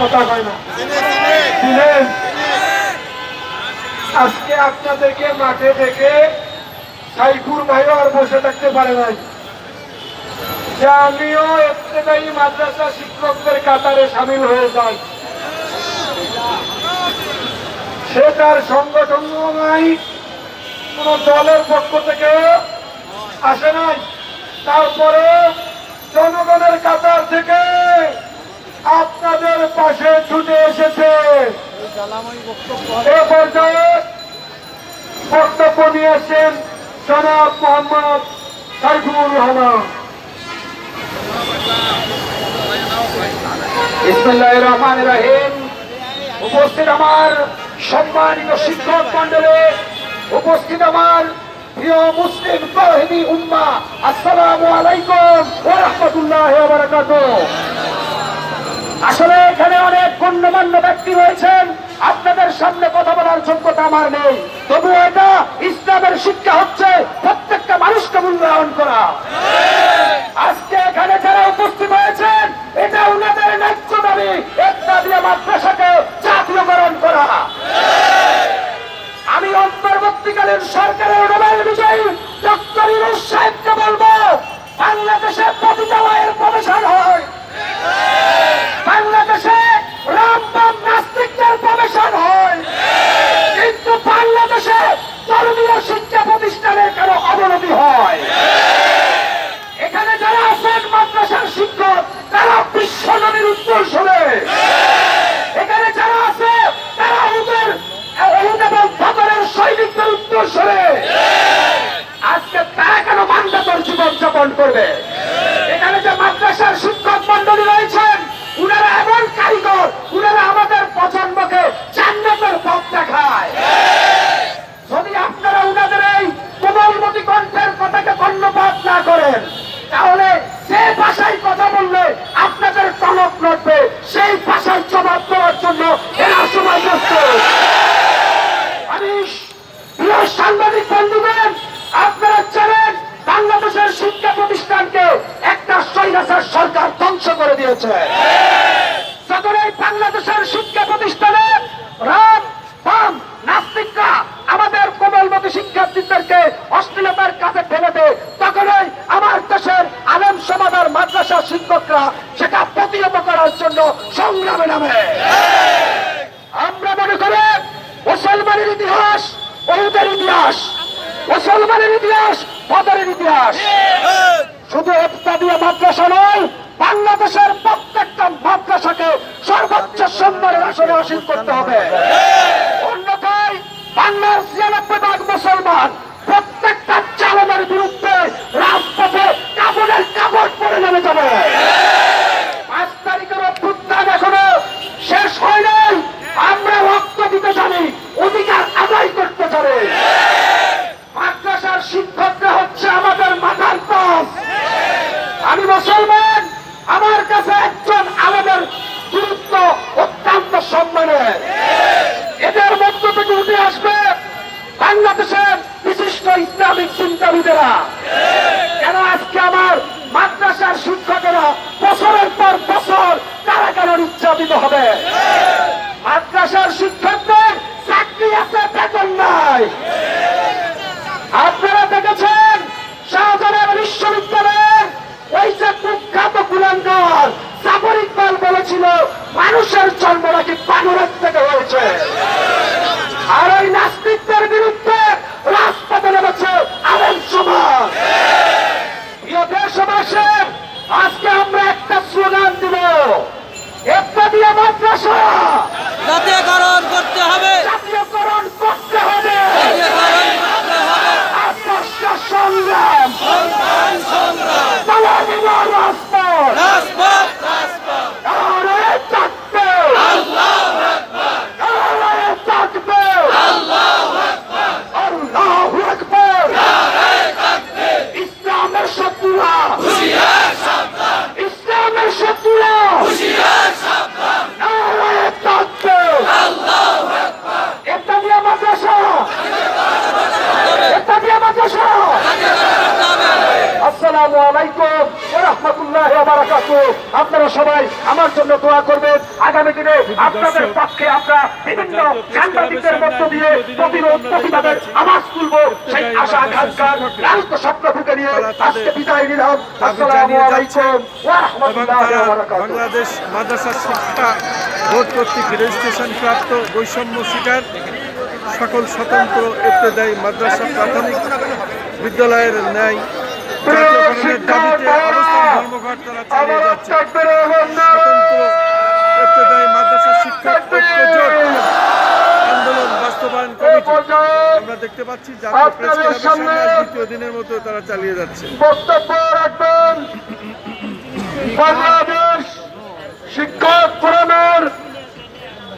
কথা হয় না। ছিলেন আজকে আপনাদেরকে মাঠে দেখে সাইফুর ভাইও আর বসে থাকতে পারে নাই। যে আমিও ইবতেদায়ী মাদ্রাসা শিক্ষকদের কাতারে সামিল হয়ে যাই। সে তার সংগঠন নাই কোন দলের পক্ষ থেকে আসে নাই। তারপরে জনগণের কাতার থেকে আপনাদের পাশে ছুটে এসেছে। এ পর্যায়ে বক্তব্য নিয়েছেন জনাব মোহাম্মদ সাইফুর রহমান। উপস্থিত আমার সম্মানিত শিক্ষক মন্ডলে উপস্থিত আমার প্রিয় মুসলিম তহিদি উম্মা আসসালামু আলাইকুম ওয়া রাহমাতুল্লাহি ওয়া বারাকাতুহু। আসলে এখানে অনেক গণ্যমান্য ব্যক্তি রয়েছেন। আপনাদের সামনে কথা বলার যোগ্যতা আমার নেই। তবু এটা ইসলামের শিক্ষা হচ্ছে প্রত্যেকটা মানুষকে মূল্যায়ন করা। আজকে এখানে যারা উপস্থিত হয়েছেন, এটা ওনাদের ন্যায্য দাবি। একটা দিয়ে মাদ্রাসাকে হবে ধ্বংস করে দিয়েছে। যখন এই বাংলাদেশের শিক্ষা প্রতিষ্ঠানে রাম বাম নাস্তিকরা আমাদের কোমলমতি শিক্ষার্থীদেরকে অশ্লীলতার কাছে ফেলে দেয় তখনই আমার দেশের আলেম সমাদার মাদ্রাসা শিক্ষকরা সেটা প্রতিহত করার জন্য সংগ্রামে নামে। আমরা মনে করি মুসলমানের ইতিহাস বহুদের ইতিহাস মুসলমানের ইতিহাস বদরের ইতিহাস। শুধু একটা দিয়ে মাদ্রাসা নয় বাংলাদেশের প্রত্যেকটা মাদ্রাসাকে সর্বোচ্চ সম্মানের আসনে আসীন করতে হবে। অন্যথায় বাংলার ছিয়ানব্বই ভাগ মুসলমান নাকি বানরের থেকে হয়েছে আর ওই নাস্তিকদের বিরুদ্ধে রাজপথে নেমেছে আলেম সমাজ প্রিয় দেশবাসী আজকে আমরা একটা স্লোগান দিব একটা দিয়ে মাদ্রাসা জাতীয়করণ করতে হবে জাতীয়করণ করতে হবে জাতীয়করণ করতে হবে আত্মস্য সংগ্রাম সংগ্রাম সংগ্রাম তালা দিব রাজপথ রাজপথ রাজপথ নারে থাকবে আল্লাহু আকবার নারে থাকবে আল্লাহু আকবার আল্লাহু আকবার নারে তাকবীর ইসলামের শত্রুরা হুশিয়ার সাবধান ইসলামের শত্রুরা হুশিয়ার সাবধান নারে থাকবে আগামী দিনে আপনাদের পক্ষে আমরা বিভিন্ন সাংবাদিকদের মধ্য দিয়ে প্রতিরোধ প্রতিবাদের আওয়াজ তুলব। সেই আশা আকাঙ্ক্ষার লালিত স্বপ্ন বুকে নিয়ে আজকে বিদায় নিলাম। আসসালামু জানিয়ে যাচ্ছেন আলাইকুম ওয়া এবং রাহমাতুল্লাহি তারা ওয়া বারাকাতুহু। বাংলাদেশ মাদ্রাসা শিক্ষা বোর্ড কর্তৃক রেজিস্ট্রেশন প্রাপ্ত বৈষম্য শিকার সকল স্বতন্ত্র ইত্তেদায়ী মাদ্রাসা প্রাথমিক বিদ্যালয়ের ন্যায় দাবিতে অবস্থান ধর্মঘট তারা চালিয়ে যাচ্ছে। মাদ্রাসা শিক্ষক ঐক্যজোট আন্দোলন বাস্তবায়ন কমিটি আমরা দেখতে পাচ্ছি জাতীয় প্রেস ক্লাবের সামনে দ্বিতীয় দিনের মতো তারা চালিয়ে যাচ্ছে। বক্তব্য রাখবেন। বাংলাদেশ শিক্ষক ফোরামের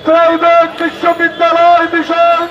প্রাইভেট বিশ্ববিদ্যালয় বিষয়